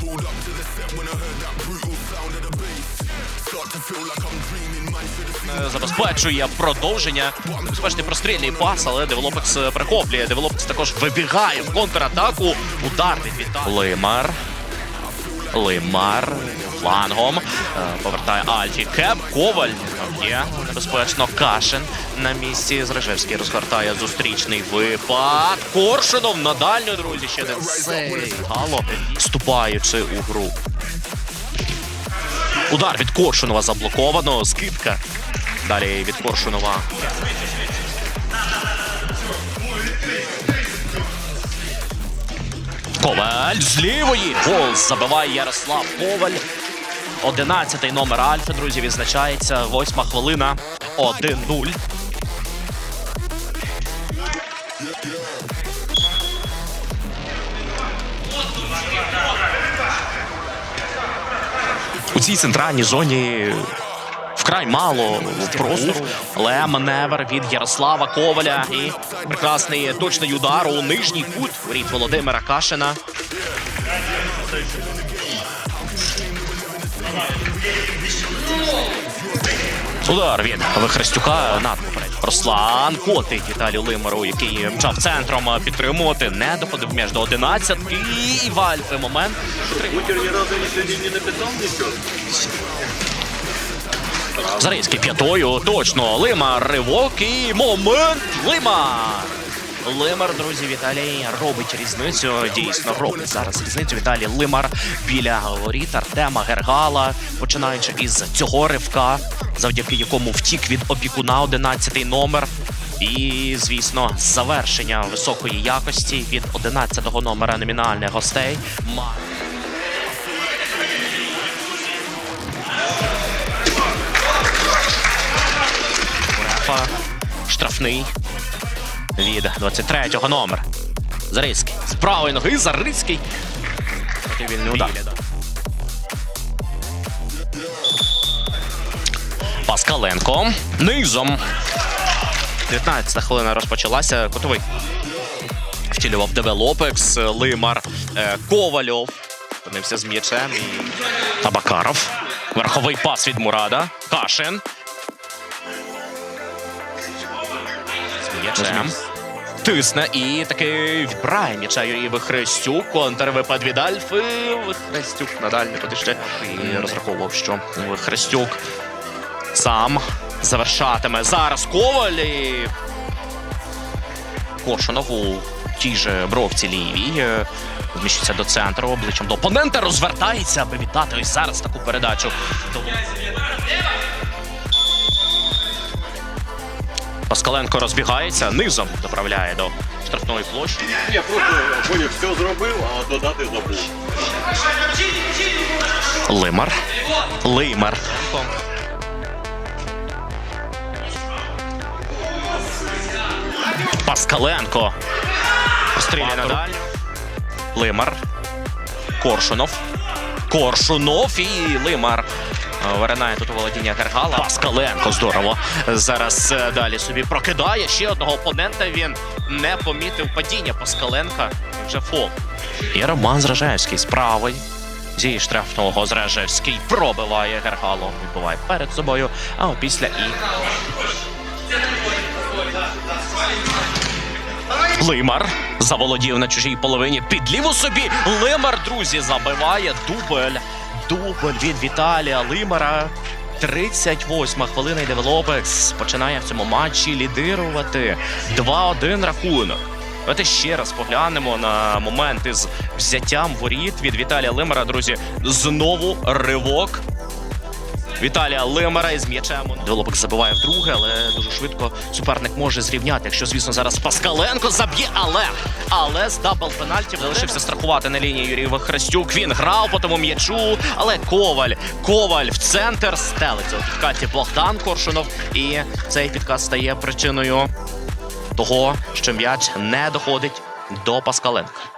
Pulled up to the set when I heard that brutal sound of the bass. Start to feel like I'm dreaming, man. Should have Е, забезпечує продовження. Бачите, прострільний пас, але Девелопекс прихоплює. Девелопекс також вибігає в контратаку. Удар від Віталія. Лимар. Лимар флангом. Е, Повертає Альфі. Кеп. Коваль. Є небезпечно. Кашин на місці. Зрежевський розгортає зустрічний випад. Коршунов на дальню, друзі. Ще один сейв. Гало, вступаючи у гру. Удар від Коршунова заблоковано. Скидка. Далі від Коршунова. Коваль з лівої. Гол забиває Ярослав Коваль. Одинадцятий номер Альфа, друзі, відзначається. Восьма хвилина. 1-0. У цій центральній зоні вкрай мало простору, але маневр від Ярослава Коваля і прекрасний точний удар у нижній кут воріт Володимира Кашина. Удар від Вихрестюка над попередньо. Руслан котить Віталію Лимару, який мчав центром підтримувати. Не доходив між до 11 і в Альфи момент. Бутер ни разу не. Зарейський п'ятою, точно. Лимар, ривок і момент. Лимар. Лимар, друзі, Віталій робить різницю. Дійсно робить зараз різницю. Віталій Лимар біля воріт Артема Гергала, починаючи із цього ривка, завдяки якому втік від опікуна 11-й номер. І, звісно, завершення високої якості від 11-го номера номінальних гостей. Ма- Штрафний від 23-го номер. Зарицький. З правої ноги Зарицький. Вільний удар. Паскаленко. Низом. 19-та хвилина розпочалася. Котовий. Втілював девелопекс, Лимар, е, Ковальов. Опинився з м'ячем. І... Табакаров. Верховий пас від Мурада. Кашин. М'ячем. Тисне і таки відбирає м'яча Юрій Вихрестюк. Контрвипад від Альфи. Вихрестюк надалі не куди ще. І розраховував, що Вихрестюк сам завершатиме зараз Коваль. І... Коршунов у тій же бровці лівій. е, Вміщується до центру, обличчям до опонента, розвертається, аби віддати ось зараз таку передачу. Паскаленко розбігається, низом доправляє до штрафної площі. Я просто понял, все зробив, а додати забув. Лимар. Лимар. Паскаленко. Постріляє на дальню. Лимар. Коршунов. Коршунов і Лимар. Е, Виринає тут володіння Гергала. Паскаленко здорово. Зараз е, далі собі прокидає ще одного опонента. Він не помітив падіння Паскаленка. Вже фол. І Роман Зражевський з правої. Зі штрафного Зражевський пробиває Гергало. Відбуває перед собою. А опісля і. Лимар заволодів на чужій половині під ліву собі. Лимар, друзі, забиває дубль. Дубль від Віталія Лимара. 38 хвилина і Девелопекс починає в цьому матчі лідирувати. 2-1 рахунок. Давайте ще раз поглянемо на момент із взяттям воріт від Віталія Лимара, друзі. Знову ривок. Віталія Лимера із м'ячем. Долобик забиває вдруге, але дуже швидко суперник може зрівняти. Якщо, звісно, зараз Паскаленко заб'є, але але з дабл пенальті залишився страхувати на лінії Юрій Вахрестюк. Він грав по тому м'ячу, але Коваль. Коваль в центр стелиться у підкаті Богдан Коршунов. І цей підкат стає причиною того, що м'яч не доходить до Паскаленка.